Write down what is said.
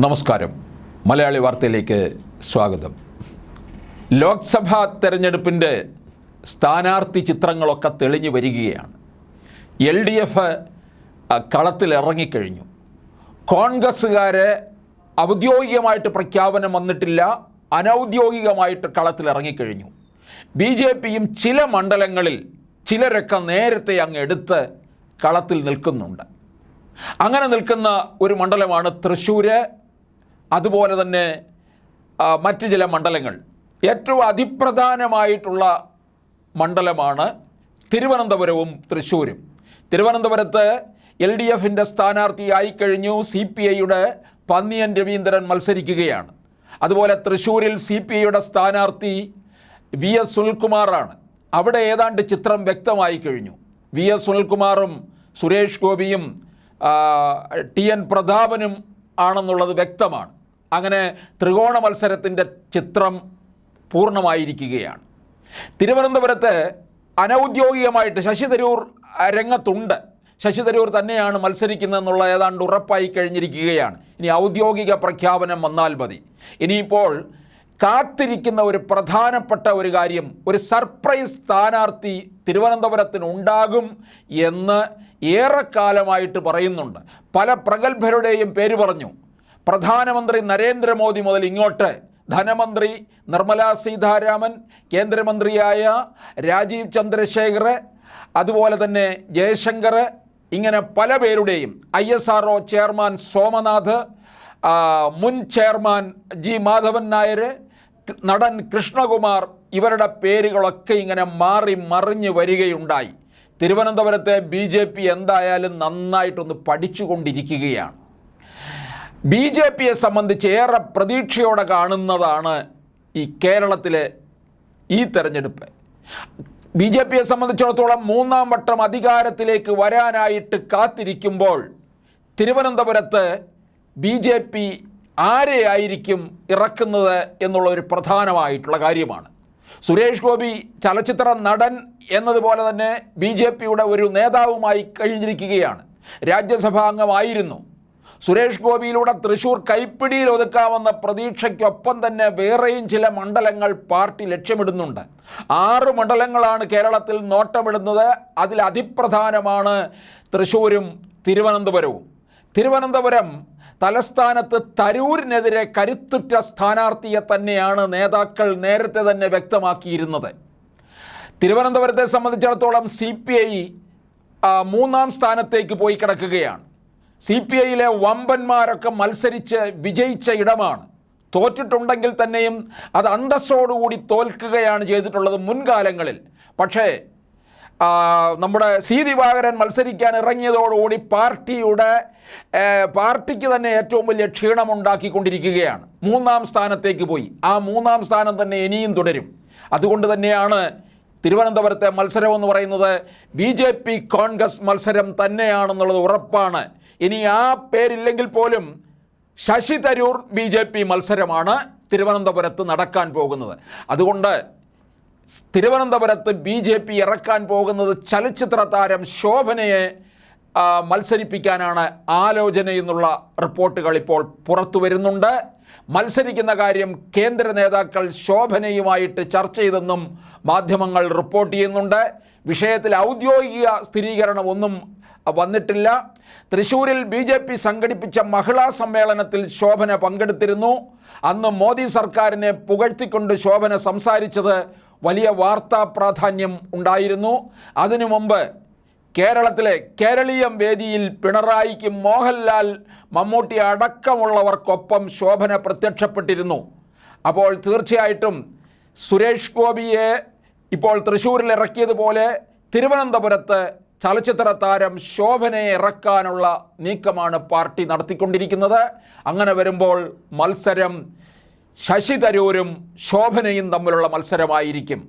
നമസ്കാരം. മലയാളി വാർത്തയിലേക്ക് സ്വാഗതം. ലോക്സഭാ തെരഞ്ഞെടുപ്പിന്റെ സ്ഥാനാർത്ഥി ചിത്രങ്ങളൊക്കെ തെളിഞ്ഞു വരികയാണ്. എൽ ഡി എഫ് കളത്തിലിറങ്ങിക്കഴിഞ്ഞു കോൺഗ്രസ്സുകാരെ ഔദ്യോഗികമായിട്ട് പ്രഖ്യാപനം വന്നിട്ടില്ല. അനൗദ്യോഗികമായിട്ട് കളത്തിലിറങ്ങിക്കഴിഞ്ഞു ബി ജെ പിയും ചില മണ്ഡലങ്ങളിൽ ചിലരൊക്കെ നേരത്തെ അങ്ങ് എടുത്ത് കളത്തിൽ നിൽക്കുന്നുണ്ട്. അങ്ങനെ നിൽക്കുന്ന ഒരു മണ്ഡലമാണ് തൃശ്ശൂര്. അതുപോലെ തന്നെ മറ്റ് ചില മണ്ഡലങ്ങൾ. ഏറ്റവും അതിപ്രധാനമായിട്ടുള്ള മണ്ഡലമാണ് തിരുവനന്തപുരവും തൃശ്ശൂരും. തിരുവനന്തപുരത്ത് എൽ ഡി എഫിന്റെ സ്ഥാനാർത്ഥിയായി കഴിഞ്ഞു സി പി ഐയുടെ പന്നിയൻ രവീന്ദ്രൻ മത്സരിക്കുകയാണ്. അതുപോലെ തൃശ്ശൂരിൽ സി പി ഐയുടെ സ്ഥാനാർത്ഥി വി എസ് സുനിൽകുമാറാണ്. അവിടെ ഏതാണ്ട് ചിത്രം വ്യക്തമായി കഴിഞ്ഞു. വി എസ് സുനിൽകുമാറും സുരേഷ് ഗോപിയും ടി എൻ പ്രതാപനും ആണെന്നുള്ളത് വ്യക്തമാണ്. അങ്ങനെ ത്രികോണ മത്സരത്തിന്റെ ചിത്രം പൂർണമായിരിക്കുകയാണ്. തിരുവനന്തപുരത്ത് അനൗദ്യോഗികമായിട്ട് ശശി തരൂർ രംഗത്തുണ്ട്. ശശി തരൂർ തന്നെയാണ് മത്സരിക്കുന്നതെന്നുള്ള ഏതാണ്ട് ഉറപ്പായി കഴിഞ്ഞിരിക്കുകയാണ്. ഇനി ഔദ്യോഗിക പ്രഖ്യാപനം വന്നാൽ മതി. ഇനിയിപ്പോൾ കാത്തിരിക്കുന്ന ഒരു പ്രധാനപ്പെട്ട ഒരു കാര്യം ഒരു സർപ്രൈസ് സ്ഥാനാർത്ഥി തിരുവനന്തപുരത്തിന് ഉണ്ടാകും എന്ന് ഏറെക്കാലമായിട്ട് പറയുന്നുണ്ട്. പല പ്രഗത്ഭരുടെയും പേര് പറഞ്ഞു. പ്രധാനമന്ത്രി നരേന്ദ്രമോദി മുതൽ ഇങ്ങോട്ട്. ധനമന്ത്രി നിർമ്മലാ സീതാരാമൻ കേന്ദ്രമന്ത്രിയായ രാജീവ് ചന്ദ്രശേഖർ അതുപോലെ തന്നെ ജയശങ്കർ ഇങ്ങനെ പല പേരുടെയും I S R O chairman Somanath മുൻ ചെയർമാൻ ജി മാധവൻ നായർ നടൻ കൃഷ്ണകുമാർ ഇവരുടെ പേരുകളൊക്കെ ഇങ്ങനെ മാറി മറിഞ്ഞ് വരികയുണ്ടായി. തിരുവനന്തപുരത്തെ ബി ജെ പി എന്തായാലും നന്നായിട്ടൊന്ന് പഠിച്ചുകൊണ്ടിരിക്കുകയാണ്. ബി ജെ പിയെ സംബന്ധിച്ച് ഏറെ പ്രതീക്ഷയോടെ കാണുന്നതാണ് ഈ കേരളത്തിലെ ഈ തെരഞ്ഞെടുപ്പ്. ബി ജെ പിയെ സംബന്ധിച്ചിടത്തോളം മൂന്നാം വട്ടം അധികാരത്തിലേക്ക് വരാനായിട്ട് കാത്തിരിക്കുമ്പോൾ തിരുവനന്തപുരത്ത് ബി ജെ പി ആരെയായിരിക്കും ഇറക്കുന്നത് എന്നുള്ള ഒരു പ്രധാനമായിട്ടുള്ള കാര്യമാണ്. സുരേഷ് ഗോപി ചലച്ചിത്ര നടൻ എന്നതുപോലെ തന്നെ ബി ജെ പിയുടെ ഒരു നേതാവുമായി കഴിഞ്ഞിരിക്കുകയാണ്. രാജ്യസഭാ അംഗമായിരുന്നു. സുരേഷ് ഗോപിയിലൂടെ തൃശൂർ കൈപ്പിടിയിൽ ഒതുക്കാമെന്ന പ്രതീക്ഷയ്ക്കൊപ്പം തന്നെ വേറെയും ചില മണ്ഡലങ്ങൾ പാർട്ടി ലക്ഷ്യമിടുന്നുണ്ട്. ആറ് മണ്ഡലങ്ങളാണ് കേരളത്തിൽ നോട്ടമിടുന്നത്. അതിൽ അതിപ്രധാനമാണ് തൃശൂരും തിരുവനന്തപുരവും. തിരുവനന്തപുരം തലസ്ഥാനത്ത് തരൂരിനെതിരെ കരുത്തുറ്റ സ്ഥാനാർത്ഥിയെ തന്നെയാണ് നേതാക്കൾ നേരത്തെ തന്നെ വ്യക്തമാക്കിയിരുന്നത്. തിരുവനന്തപുരത്തെ സംബന്ധിച്ചിടത്തോളം സി പി ഐ മൂന്നാം സ്ഥാനത്തേക്ക് പോയി കിടക്കുകയാണ്. സി പി ഐയിലെ വമ്പന്മാരൊക്കെ മത്സരിച്ച് വിജയിച്ച ഇടമാണ്. തോറ്റിട്ടുണ്ടെങ്കിൽ തന്നെയും അത് അന്തസ്സോടുകൂടി തോൽക്കുകയാണ് ചെയ്തിട്ടുള്ളത് മുൻകാലങ്ങളിൽ. പക്ഷേ നമ്മുടെ സി ദിവാകരൻ മത്സരിക്കാൻ ഇറങ്ങിയതോടുകൂടി പാർട്ടിയുടെ പാർട്ടിക്ക് തന്നെ ഏറ്റവും വലിയ ക്ഷീണമുണ്ടാക്കിക്കൊണ്ടിരിക്കുകയാണ്. മൂന്നാം സ്ഥാനത്തേക്ക് പോയി. ആ മൂന്നാം സ്ഥാനം തന്നെ ഇനിയും തുടരും. അതുകൊണ്ട് തന്നെയാണ് തിരുവനന്തപുരത്തെ മത്സരം എന്ന് പറയുന്നത് ബി ജെ പി കോൺഗ്രസ് മത്സരം തന്നെയാണെന്നുള്ളത് ഉറപ്പാണ്. ഇനി ആ പേരില്ലെങ്കിൽ പോലും Shashi Tharoor B J P മത്സരമാണ് തിരുവനന്തപുരത്ത് നടക്കാൻ പോകുന്നത്. അതുകൊണ്ട് തിരുവനന്തപുരത്ത് ബി ജെ പി ഇറക്കാൻ പോകുന്നത് ചലച്ചിത്ര താരം ശോഭനയെ മത്സരിപ്പിക്കാനാണ് ആലോചന എന്നുള്ള റിപ്പോർട്ടുകൾ ഇപ്പോൾ പുറത്തു വരുന്നുണ്ട്. മത്സരിക്കുന്ന കാര്യം കേന്ദ്ര നേതാക്കൾ ശോഭനയുമായിട്ട് ചർച്ച ചെയ്തെന്നും മാധ്യമങ്ങൾ റിപ്പോർട്ട് ചെയ്യുന്നുണ്ട്. വിഷയത്തിൽ ഔദ്യോഗിക സ്ഥിരീകരണം ഒന്നും വന്നിട്ടില്ല. തൃശൂരിൽ ബി ജെ പി സംഘടിപ്പിച്ച മഹിളാ സമ്മേളനത്തിൽ ശോഭന പങ്കെടുത്തിരുന്നു. അന്ന് മോദി സർക്കാരിനെ പുകഴ്ത്തിക്കൊണ്ട് ശോഭന സംസാരിച്ചത് വലിയ വാർത്താ പ്രാധാന്യം ഉണ്ടായിരുന്നു. അതിനു മുമ്പ് കേരളത്തിലെ കേരളീയം വേദിയിൽ പിണറായിക്ക് മോഹൻലാൽ മമ്മൂട്ടി അടക്കമുള്ളവർക്കൊപ്പം ശോഭന പ്രത്യക്ഷപ്പെട്ടിരുന്നു. അപ്പോൾ തീർച്ചയായിട്ടും സുരേഷ് ഗോപിയെ ഇപ്പോൾ തൃശ്ശൂരിൽ ഇറക്കിയതുപോലെ തിരുവനന്തപുരത്ത് ചലച്ചിത്ര താരം ശോഭനയെ ഇറക്കാനുള്ള നീക്കമാണ് പാർട്ടി നടത്തിക്കൊണ്ടിരിക്കുന്നത്. അങ്ങനെ വരുമ്പോൾ മത്സരം ശശി തരൂരും ശോഭനയും തമ്മിലുള്ള മത്സരമായിരിക്കും.